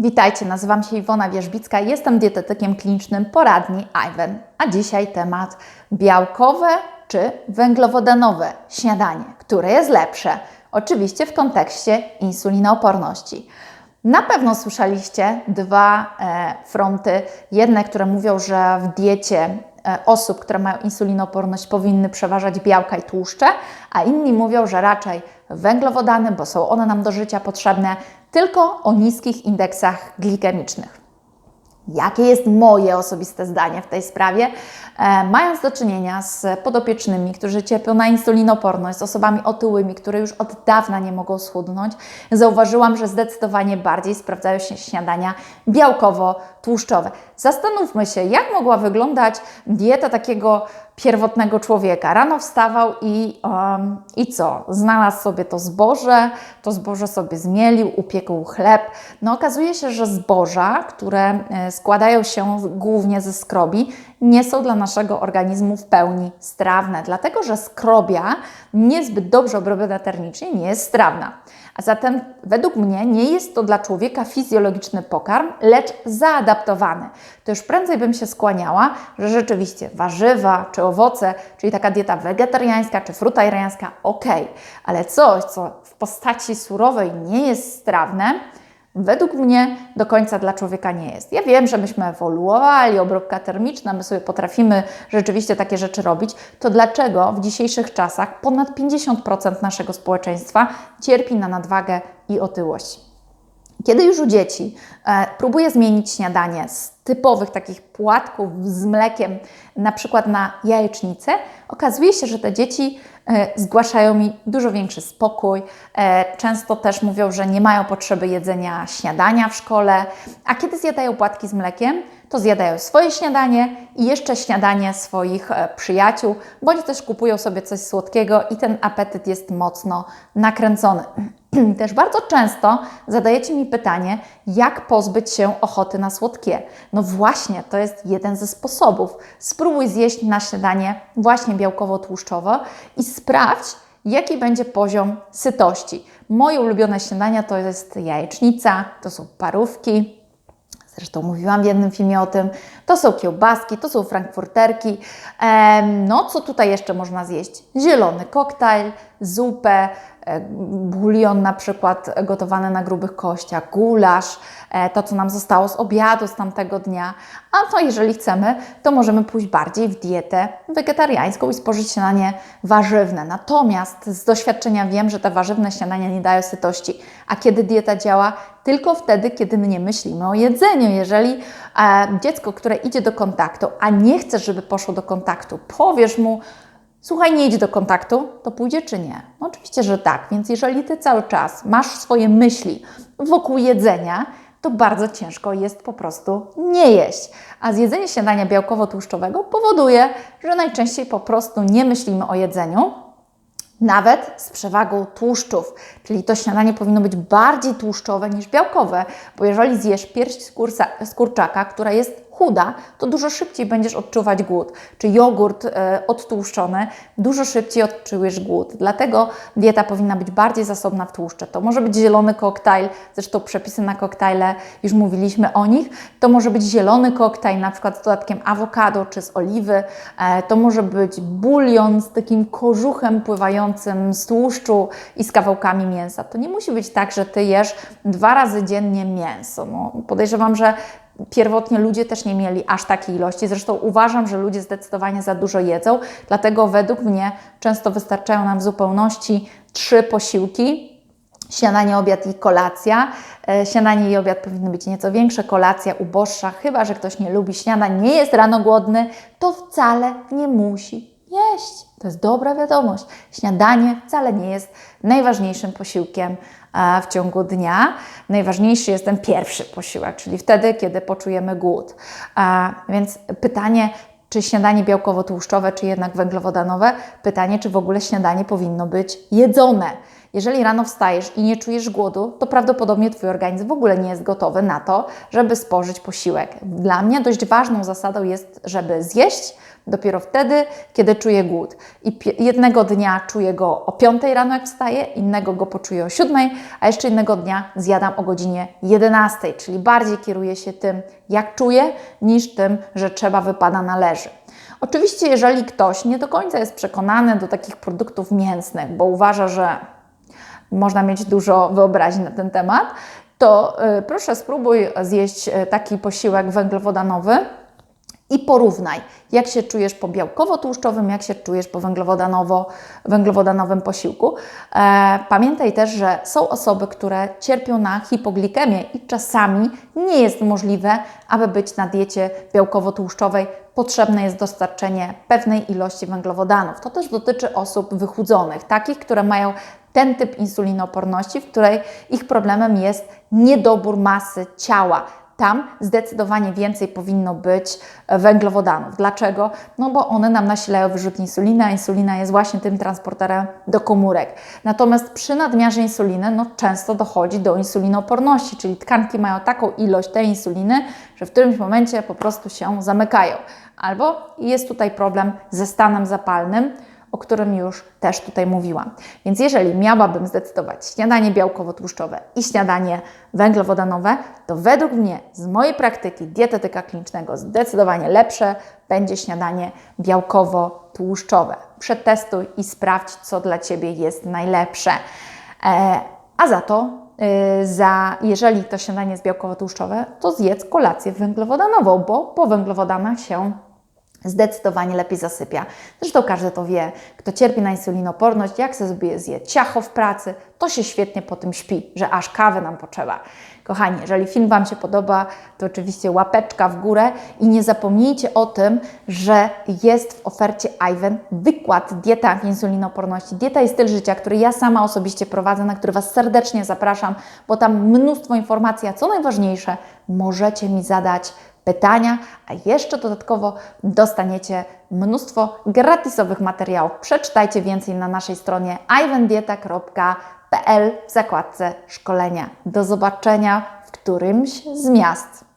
Witajcie, nazywam się Iwona Wierzbicka, jestem dietetykiem klinicznym poradni IWEN, a dzisiaj temat białkowe czy węglowodanowe śniadanie, które jest lepsze, oczywiście w kontekście insulinooporności. Na pewno słyszeliście dwa e, fronty. Jedne, które mówią, że w diecie e, osób, które mają insulinooporność, powinny przeważać białka i tłuszcze, a inni mówią, że raczej węglowodany, bo są one nam do życia potrzebne, tylko o niskich indeksach glikemicznych. Jakie jest moje osobiste zdanie w tej sprawie? E, mając do czynienia z podopiecznymi, którzy cierpią na insulinoporność, z osobami otyłymi, które już od dawna nie mogą schudnąć, zauważyłam, że zdecydowanie bardziej sprawdzają się śniadania białkowo-tłuszczowe. Zastanówmy się, jak mogła wyglądać dieta takiego pierwotnego człowieka. Rano wstawał i, um, i co? Znalazł sobie to zboże, to zboże sobie zmielił, upiekł chleb. No okazuje się, że zboża, które e, składają się głównie ze skrobi, nie są dla naszego organizmu w pełni strawne, dlatego że skrobia niezbyt dobrze obrobiona termicznie nie jest strawna. A zatem według mnie nie jest to dla człowieka fizjologiczny pokarm, lecz zaadaptowany. To już prędzej bym się skłaniała, że rzeczywiście warzywa czy owoce, czyli taka dieta wegetariańska czy frutariańska, ok, ale coś, co w postaci surowej nie jest strawne, według mnie do końca dla człowieka nie jest. Ja wiem, że myśmy ewoluowali, obróbka termiczna, my sobie potrafimy rzeczywiście takie rzeczy robić, to dlaczego w dzisiejszych czasach ponad 50% naszego społeczeństwa cierpi na nadwagę i otyłość? Kiedy już u dzieci e, próbuję zmienić śniadanie z typowych takich płatków z mlekiem, na przykład na jajecznicę, okazuje się, że te dzieci e, zgłaszają mi dużo większy spokój. E, często też mówią, że nie mają potrzeby jedzenia śniadania w szkole, a kiedy zjadają płatki z mlekiem, to zjadają swoje śniadanie i jeszcze śniadanie swoich e, przyjaciół, bądź też kupują sobie coś słodkiego i ten apetyt jest mocno nakręcony. Też bardzo często zadajecie mi pytanie, jak pozbyć się ochoty na słodkie. No właśnie, to jest jeden ze sposobów. Spróbuj zjeść na śniadanie właśnie białkowo-tłuszczowo i sprawdź, jaki będzie poziom sytości. Moje ulubione śniadania to jest jajecznica, to są parówki, Zresztą mówiłam w jednym filmie o tym. To są kiełbaski, to są frankfurterki. No, co tutaj jeszcze można zjeść? Zielony koktajl, zupę, e, bulion na przykład gotowany na grubych kościach, gulasz, e, to co nam zostało z obiadu z tamtego dnia. A to jeżeli chcemy, to możemy pójść bardziej w dietę wegetariańską i spożyć śniadanie warzywne. Natomiast z doświadczenia wiem, że te warzywne śniadania nie dają sytości. A kiedy dieta działa? Tylko wtedy, kiedy my nie myślimy o jedzeniu. Jeżeli e, dziecko, które idzie do kontaktu, a nie chce, żeby poszło do kontaktu, powiesz mu, Słuchaj, nie idź do kontaktu, to pójdzie czy nie? No oczywiście, że tak. Więc jeżeli ty cały czas masz swoje myśli wokół jedzenia, to bardzo ciężko jest po prostu nie jeść. A zjedzenie śniadania białkowo-tłuszczowego powoduje, że najczęściej po prostu nie myślimy o jedzeniu, nawet z przewagą tłuszczów. Czyli to śniadanie powinno być bardziej tłuszczowe niż białkowe, bo jeżeli zjesz pierś z kurczaka, która jest chuda, to dużo szybciej będziesz odczuwać głód. Czy jogurt e, odtłuszczony, dużo szybciej odczujesz głód. Dlatego dieta powinna być bardziej zasobna w tłuszcze. To może być zielony koktajl, zresztą przepisy na koktajle, już mówiliśmy o nich. To może być zielony koktajl, na przykład z dodatkiem awokado czy z oliwy. E, to może być bulion z takim kożuchem pływającym z tłuszczu i z kawałkami mięsa. To nie musi być tak, że Ty jesz dwa razy dziennie mięso. No, podejrzewam, że Pierwotnie ludzie też nie mieli aż takiej ilości. Zresztą uważam, że ludzie zdecydowanie za dużo jedzą, dlatego według mnie często wystarczają nam w zupełności trzy posiłki. Śniadanie, obiad i kolacja. E, śniadanie i obiad powinny być nieco większe, kolacja uboższa, chyba że ktoś nie lubi śniadań, nie jest rano głodny, to wcale nie musi jeść. To jest dobra wiadomość. Śniadanie wcale nie jest najważniejszym posiłkiem w ciągu dnia. Najważniejszy jest ten pierwszy posiłek, czyli wtedy, kiedy poczujemy głód. Więc pytanie, czy śniadanie białkowo-tłuszczowe, czy jednak węglowodanowe? Pytanie, czy w ogóle śniadanie powinno być jedzone. Jeżeli rano wstajesz i nie czujesz głodu, to prawdopodobnie Twój organizm w ogóle nie jest gotowy na to, żeby spożyć posiłek. Dla mnie dość ważną zasadą jest, żeby zjeść dopiero wtedy, kiedy czuję głód. I jednego dnia czuję go o 5 rano, jak wstaję, innego go poczuję o 7, a jeszcze innego dnia zjadam o godzinie 11, czyli bardziej kieruję się tym, jak czuję, niż tym, że trzeba wypada należy. Oczywiście, jeżeli ktoś nie do końca jest przekonany do takich produktów mięsnych, bo uważa, że można mieć dużo wyobraźni na ten temat, to y, proszę spróbuj zjeść y, taki posiłek węglowodanowy i porównaj, jak się czujesz po białkowo-tłuszczowym, jak się czujesz po węglowodanowo-węglowodanowym posiłku. E, pamiętaj też, że są osoby, które cierpią na hipoglikemię i czasami nie jest możliwe, aby być na diecie białkowo-tłuszczowej. Potrzebne jest dostarczenie pewnej ilości węglowodanów. To też dotyczy osób wychudzonych, takich, które mają ten typ insulinooporności, w której ich problemem jest niedobór masy ciała tam zdecydowanie więcej powinno być węglowodanów. Dlaczego? No bo one nam nasilają wyrzut insuliny, a insulina jest właśnie tym transporterem do komórek. Natomiast przy nadmiarze insuliny no, często dochodzi do insulinooporności, czyli tkanki mają taką ilość tej insuliny, że w którymś momencie po prostu się zamykają. Albo jest tutaj problem ze stanem zapalnym, o którym już też tutaj mówiłam. Więc jeżeli miałabym zdecydować śniadanie białkowo-tłuszczowe i śniadanie węglowodanowe, to według mnie z mojej praktyki dietetyka klinicznego zdecydowanie lepsze będzie śniadanie białkowo-tłuszczowe. Przetestuj i sprawdź, co dla Ciebie jest najlepsze. E, a za to y, za, jeżeli to śniadanie jest białkowo-tłuszczowe, to zjedz kolację węglowodanową, bo po węglowodanach się zdecydowanie lepiej zasypia. Zresztą każdy to wie, kto cierpi na insulinoporność, jak sobie zje ciacho w pracy, to się świetnie po tym śpi, że aż kawy nam potrzeba. Kochani, jeżeli film Wam się podoba, to oczywiście łapeczka w górę i nie zapomnijcie o tym, że jest w ofercie Ivan wykład Dieta insulinoporności, dieta i styl życia, który ja sama osobiście prowadzę, na który Was serdecznie zapraszam, bo tam mnóstwo informacji, a co najważniejsze, możecie mi zadać pytania, a jeszcze dodatkowo dostaniecie mnóstwo gratisowych materiałów. Przeczytajcie więcej na naszej stronie ivendieta.pl w zakładce szkolenia. Do zobaczenia w którymś z miast.